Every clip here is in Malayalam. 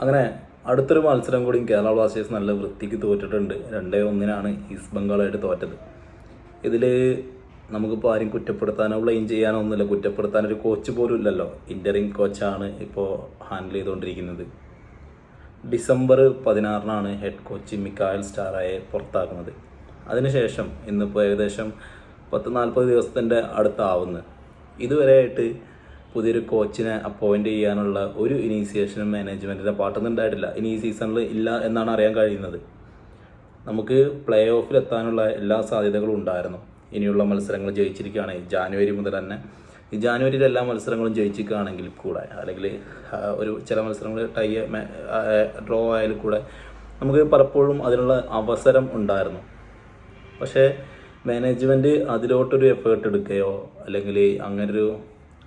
അങ്ങനെ അടുത്തൊരു മത്സരം കൂടി കേരള ബ്ലാസ്റ്റേഴ്സ് നല്ല വൃത്തിക്ക് തോറ്റിട്ടുണ്ട്. രണ്ടേ ഒന്നിനാണ് ഈസ്റ്റ് ബംഗാളായിട്ട് തോറ്റത്. ഇതിൽ നമുക്കിപ്പോൾ ആരും കുറ്റപ്പെടുത്താനോ ബ്ലെയിം ചെയ്യാനോ ഒന്നുമില്ല കുറ്റപ്പെടുത്താനൊരു കോച്ച് പോലും ഇല്ലല്ലോ. ഇന്ററിങ് കോച്ചാണ് ഇപ്പോൾ ഹാൻഡിൽ ചെയ്തുകൊണ്ടിരിക്കുന്നത് ഡിസംബർ പതിനാറിനാണ് ഹെഡ് കോച്ച് മിക്കായൽ സ്റ്റാറായെ പുറത്താക്കുന്നത്. അതിനുശേഷം ഇന്നിപ്പോൾ ഏകദേശം പത്ത് നാൽപ്പത് ദിവസത്തിന്റെ അടുത്താവുന്നു. ഇതുവരെയായിട്ട് പുതിയൊരു കോച്ചിനെ അപ്പോയിന്റ് ചെയ്യാനുള്ള ഒരു ഇനീസിയേഷനും മാനേജ്മെന്റിന്റെ പാട്ടൊന്നും ഉണ്ടായിട്ടില്ല. ഇനി ഈ സീസണിൽ ഇല്ല എന്നാണ് അറിയാൻ കഴിയുന്നത്. നമുക്ക് പ്ലേ ഓഫിൽ എത്താനുള്ള എല്ലാ സാധ്യതകളും ഉണ്ടായിരുന്നു. ഇനിയുള്ള മത്സരങ്ങൾ ജയിച്ചിരിക്കുകയാണെങ്കിൽ ജാനുവരി മുതൽ തന്നെ. ഈ ജാനുവരിയിൽ എല്ലാ മത്സരങ്ങളും ജയിച്ചിരിക്കുകയാണെങ്കിൽ കൂടെ അല്ലെങ്കിൽ ഒരു ചില മത്സരങ്ങൾ ടൈ ഡ്രോ ആയാലും കൂടെ നമുക്ക് പലപ്പോഴും അതിനുള്ള അവസരം ഉണ്ടായിരുന്നു. പക്ഷേ മാനേജ്മെന്റ് അതിലോട്ടൊരു എഫേർട്ട് എടുക്കുകയോ അല്ലെങ്കിൽ അങ്ങനൊരു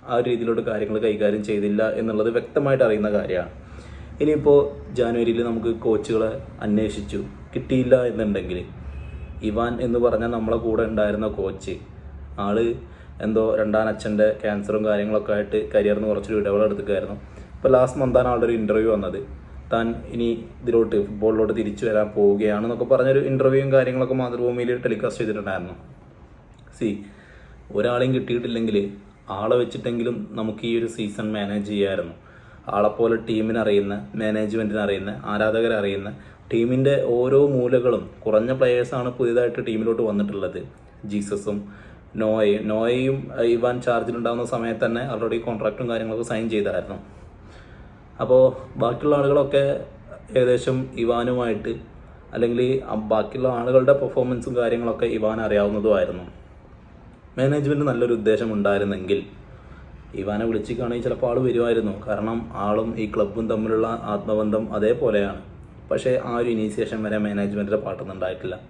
ആ ഒരു രീതിയിലോട്ട് കാര്യങ്ങൾ കൈകാര്യം ചെയ്തില്ല എന്നുള്ളത് വ്യക്തമായിട്ട് അറിയുന്ന കാര്യമാണ്. ഇനിയിപ്പോൾ ജാനുവരിയിൽ നമുക്ക് കോച്ചുകളെ അന്വേഷിച്ചു. കിട്ടിയില്ല എന്നുണ്ടെങ്കിൽ ഇവാൻ എന്ന് പറഞ്ഞാൽ നമ്മളെ കൂടെ ഉണ്ടായിരുന്ന കോച്ച് ആൾ എന്തോ രണ്ടാം അച്ഛന്റെ ക്യാൻസറും കാര്യങ്ങളൊക്കെ ആയിട്ട് കരിയറിന് കുറച്ചൊരു ഇടവേള എടുക്കുകയായിരുന്നു ഇപ്പോൾ ലാസ്റ്റ് മന്താണ് ആളുടെ ഒരു ഇന്റർവ്യൂ വന്നത്. താൻ ഇനി ഇതിലോട്ട് ഫുട്ബോളിലോട്ട് തിരിച്ചു വരാൻ പോവുകയാണെന്നൊക്കെ പറഞ്ഞൊരു ഇന്റർവ്യൂവും കാര്യങ്ങളൊക്കെ മാതൃഭൂമിയിൽ ടെലികാസ്റ്റ് ചെയ്തിട്ടുണ്ടായിരുന്നു. സി ഒരാളെയും കിട്ടിയിട്ടില്ലെങ്കിൽ ആളെ വെച്ചിട്ടെങ്കിലും നമുക്ക് ഈ ഒരു സീസൺ മാനേജ് ചെയ്യാമായിരുന്നു. ആളെപ്പോലെ ടീമിനെ അറിയുന്ന മാനേജ്മെന്റിനെ അറിയുന്ന ആരാധകരെ അറിയുന്ന ടീമിന്റെ ഓരോ മൂലകളും കുറഞ്ഞ പ്ലെയേഴ്സാണ് പുതിയതായിട്ട് ടീമിലോട്ട് വന്നിട്ടുള്ളത്. ജീസസും നോയയും നോയയും ഇവാൻ ചാർജിലുണ്ടാകുന്ന സമയത്ത് തന്നെ ഓൾറെഡി കോൺട്രാക്റ്റും കാര്യങ്ങളൊക്കെ സൈൻ ചെയ്തായിരുന്നു. അപ്പോൾ ബാക്കിയുള്ള ആളുകളൊക്കെ ഏകദേശം ഇവാനുമായിട്ട് അല്ലെങ്കിൽ ബാക്കിയുള്ള ആളുകളുടെ പെർഫോമൻസും കാര്യങ്ങളൊക്കെ ഇവാൻ അറിയാവുന്നതുമായിരുന്നു. മാനേജ്മെന്റ് നല്ലൊരു ഉദ്ദേശം ഉണ്ടായിരുന്നെങ്കിൽ ഇവാനെ വിളിച്ചിക്കുകയാണെങ്കിൽ ചിലപ്പോൾ ആൾ വരുമായിരുന്നു. കാരണം ആളും ഈ ക്ലബ്ബും തമ്മിലുള്ള ആത്മബന്ധം അതേപോലെയാണ്. പക്ഷേ ആ ഒരു ഇനീസിയേഷൻ വരെ മാനേജ്മെന്റിന്റെ പാട്ടൊന്നുണ്ടായിട്ടില്ല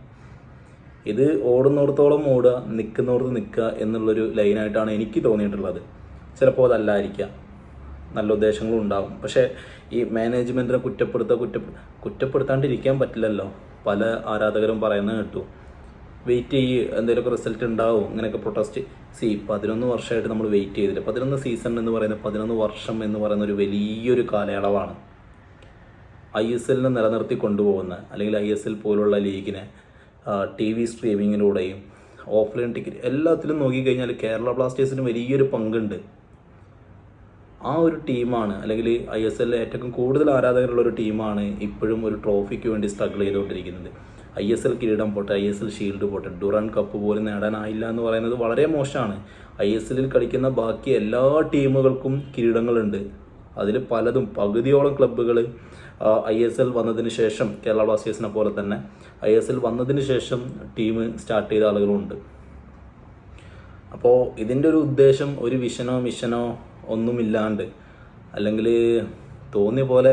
ഇത് ഓടുന്നിടത്തോളം ഓടുക നിൽക്കുന്നിടത്ത് നിൽക്കുക എന്നുള്ളൊരു ലൈനായിട്ടാണ് എനിക്ക് തോന്നിയിട്ടുള്ളത്. ചിലപ്പോൾ അതല്ലായിരിക്കാം. നല്ല ഉദ്ദേശങ്ങളും ഉണ്ടാവും. പക്ഷേ ഈ മാനേജ്മെന്റിനെ കുറ്റപ്പെടുത്തുക കുറ്റ കുറ്റപ്പെടുത്താണ്ടിരിക്കാൻ പറ്റില്ലല്ലോ. പല ആരാധകരും പറയുന്നത് കേട്ടു. വെയിറ്റ് ചെയ്യ് എന്തെങ്കിലുമൊക്കെ റിസൾട്ട് ഉണ്ടാവും ഇങ്ങനെയൊക്കെ പ്രൊട്ടസ്റ്റ് സി പതിനൊന്ന് വർഷമായിട്ട് നമ്മൾ വെയിറ്റ് ചെയ്തില്ല. പതിനൊന്ന് സീസൺ എന്ന് പറയുന്ന പതിനൊന്ന് വർഷം എന്ന് പറയുന്ന ഒരു വലിയൊരു കാലയളവാണ്. ഐ എസ് എല്ലിനെ നിലനിർത്തി കൊണ്ടുപോകുന്ന അല്ലെങ്കിൽ ഐ എസ് എൽ പോലുള്ള ലീഗിനെ ടി വി സ്ട്രീമിങ്ങിലൂടെയും ഓഫ്ലൈൻ ടിക്കറ്റ് എല്ലാത്തിലും നോക്കിക്കഴിഞ്ഞാൽ കേരള ബ്ലാസ്റ്റേഴ്സിന് വലിയൊരു പങ്കുണ്ട്. ആ ഒരു ടീമാണ് അല്ലെങ്കിൽ ഐ എസ് എല്ലിൽ ഏറ്റവും കൂടുതൽ ആരാധകരുള്ള ഒരു ടീമാണ് ഇപ്പോഴും ഒരു ട്രോഫിക്ക് വേണ്ടി സ്ട്രഗിൾ ചെയ്തുകൊണ്ടിരിക്കുന്നത്. ഐ എസ് എൽ കിരീടം പോട്ടെ ഐ എസ് എൽ ഷീൽഡ് പോട്ടെ ഡുറൺ കപ്പ് പോലും നേടാനായില്ല എന്ന് പറയുന്നത് വളരെ മോശമാണ്. ഐ എസ് എല്ലിൽ കളിക്കുന്ന ബാക്കി എല്ലാ ടീമുകൾക്കും കിരീടങ്ങളുണ്ട്. അതിൽ പലതും. പകുതിയോളം ക്ലബ്ബുകൾ ഐ എസ് എൽ വന്നതിന് ശേഷം കേരള ബ്ലാസ്റ്റേഴ്സിനെ പോലെ തന്നെ ഐ എസ് എൽ വന്നതിന് ശേഷം ടീം സ്റ്റാർട്ട് ചെയ്ത ആളുകളുണ്ട് അപ്പോൾ ഇതിന്റെ ഒരു ഉദ്ദേശം ഒരു വിഷനോ മിഷനോ ഒന്നുമില്ലാണ്ട് അല്ലെങ്കിൽ തോന്നിയ പോലെ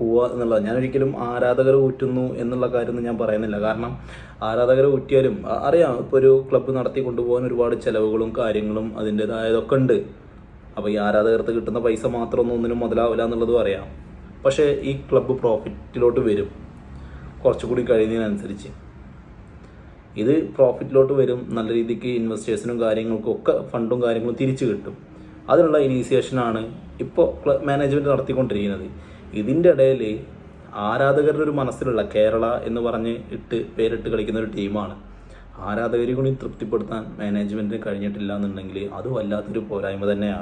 പോവുക എന്നുള്ളത്. ഞാൻ ഒരിക്കലും ആരാധകർ ഊറ്റുന്നു എന്നുള്ള കാര്യമൊന്നും ഞാൻ പറയുന്നില്ല. കാരണം ആരാധകർ ഊറ്റിയാലും അറിയാം ഇപ്പോൾ ഒരു ക്ലബ്ബ് നടത്തി കൊണ്ടുപോകാൻ ഒരുപാട് ചിലവുകളും കാര്യങ്ങളും അതിന്റെതായതൊക്കെ ഉണ്ട്. അപ്പോൾ ഈ ആരാധകർക്ക് കിട്ടുന്ന പൈസ മാത്രമൊന്നും ഒന്നിനും മുതലാവില്ല എന്നുള്ളതും അറിയാം. പക്ഷേ ഈ ക്ലബ്ബ് പ്രോഫിറ്റിലോട്ട് വരും. കുറച്ചുകൂടി കഴിയുന്നതിനനുസരിച്ച്. ഇത് പ്രോഫിറ്റിലോട്ട് വരും. നല്ല രീതിക്ക് ഇൻവെസ്റ്റേഴ്സിനും കാര്യങ്ങൾക്കും ഒക്കെ ഫണ്ടും കാര്യങ്ങളും തിരിച്ചു കിട്ടും. അതിനുള്ള ഇനീസിയേഷനാണ് ഇപ്പോൾ മാനേജ്മെന്റ് നടത്തിക്കൊണ്ടിരിക്കുന്നത്. ഇതിന്റെ ഇടയിൽ ആരാധകരുടെ ഒരു മനസ്സിലുള്ള കേരള എന്ന് പറഞ്ഞ് ഇട്ട് പേരിട്ട് കളിക്കുന്ന ഒരു ടീമാണ്. ആരാധകരെ കൂടി തൃപ്തിപ്പെടുത്താൻ മാനേജ്മെന്റിന് കഴിഞ്ഞിട്ടില്ല എന്നുണ്ടെങ്കിൽ അത് വല്ലാത്തൊരു പോരായ്മ തന്നെയാണ്.